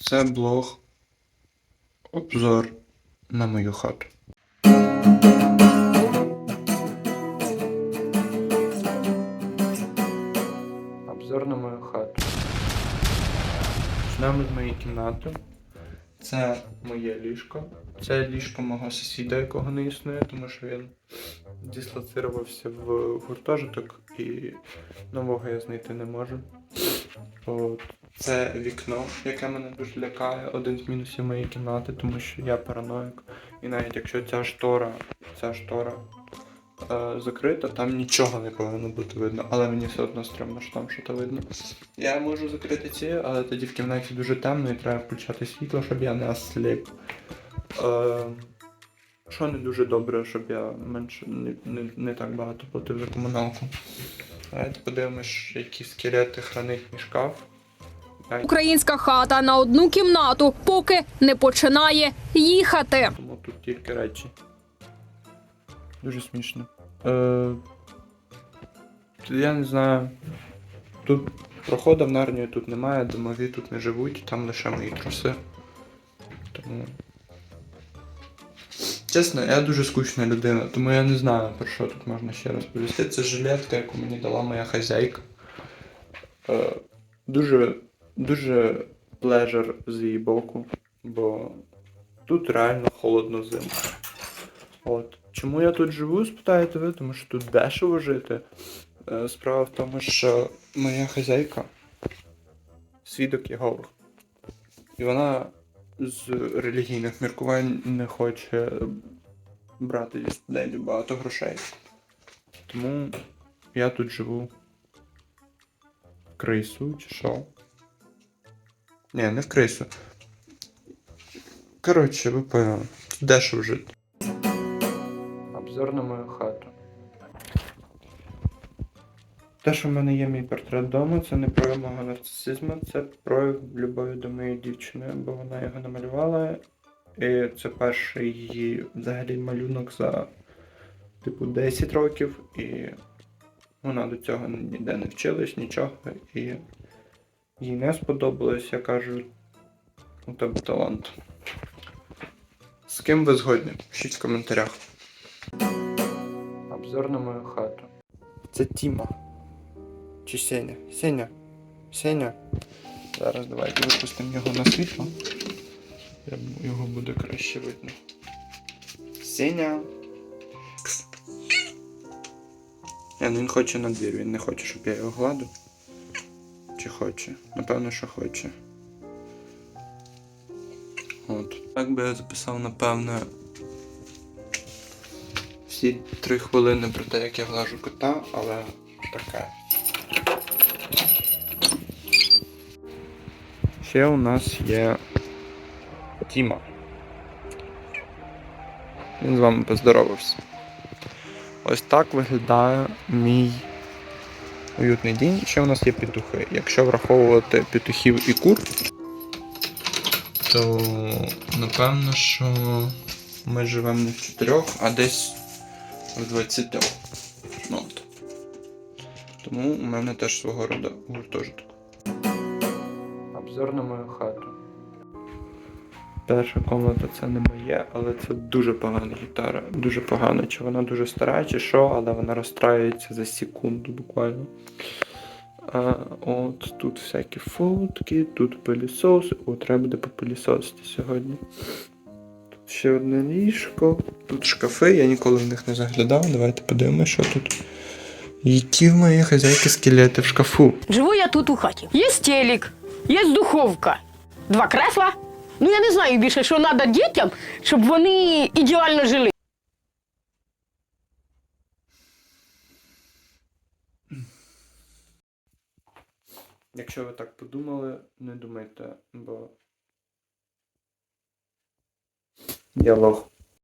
Це блог обзор на мою хату. Обзор на мою хату. Почнемо з моєї кімнати. Це моє ліжко. Це ліжко мого сусіда, якого не існує, тому що він дислоцирувався в гуртожиток і нового я знайти не можу. От. Це вікно, яке мене дуже лякає, один з мінусів моєї кімнати, тому що я параноїк. І навіть якщо ця штора, ця штора е, закрита, там нічого не повинно бути видно, але мені все одно стрімно, що там щось видно. Я можу закрити ці, але тоді в кімнаті дуже темно і треба включати світло, щоб я не осліп. Е, що не дуже добре, щоб я менше не, не, не так багато платив за комуналку. Давайте подивимось, які скелети хранить мій шкаф. Українська хата на одну кімнату поки не починає їхати. Тому тут тільки речі. Дуже смішно. Е, я не знаю. Тут проходу в Нарнію тут немає, домові тут не живуть, там лише мої труси. Тому. Чесно, я дуже скучна людина, тому я не знаю, про що тут можна ще розповісти. Це жилетка, яку мені дала моя хазяйка. Е, дуже, дуже плежер з її боку, бо тут реально холодно зимно. От. Чому я тут живу, спитаєте ви? Тому що тут дешево жити. Е, Справа в тому, що моя хазяйка свідок Єгови. І вона з релігійних міркувань не хоче брати зі студентів багато грошей. Тому я тут живу крису чи що. Ні, не в крису. Коротше, ви поняли. Дешево жити. Обзор на мою хату. Те, що в мене є мій портрет вдома, це не прояв мого нарцисизму, це прояв любові до моєї дівчини, бо вона його намалювала. І це перший її взагалі малюнок за типу 10 років, і вона до цього ніде не вчилась, нічого. І їй не сподобалось, я кажу, у тебе талант. З ким ви згодні? Пишіть в коментарях. Обзор на мою хату. Це Тіма. Чи Сеня? Сеня? Сеня? Зараз давайте випустимо його на світло. Його буде краще видно. Сеня. Ну він хоче на двір, він не хоче, щоб я його гладив. Чи хоче? Напевно, що хоче. От. Так би я записав, напевне, всі три хвилини про те, як я глажу кота, але таке. Ще у нас є Тіма. Він з вами поздоровався. Ось так виглядає мій уютний день. Ще у нас є петухи. Якщо враховувати петухів і кур, то напевно, що ми живемо не в чотирьох, а десь в 20. Ну. Тому у мене теж свого роду гуртожиток. Обзор на мою хату. Перша комната це не моє, але це дуже погана гітара. Дуже погана. Чи вона дуже стара, чи що, але вона розстраюється за секунду буквально. А, от тут всякі фотки, тут пилісоси. О, треба буде попилісосити сьогодні. Тут ще одне ліжко, тут шкафи, я ніколи в них не заглядав. Давайте подивимося, що тут. Які в моєї хазяйки скелети в шкафу. Живу я тут у хаті. Є телек, є духовка, два кресла. Ну я не знаю більше, що треба дітям, щоб вони ідеально жили. Якщо ви так подумали, не думайте, бо. Я лох.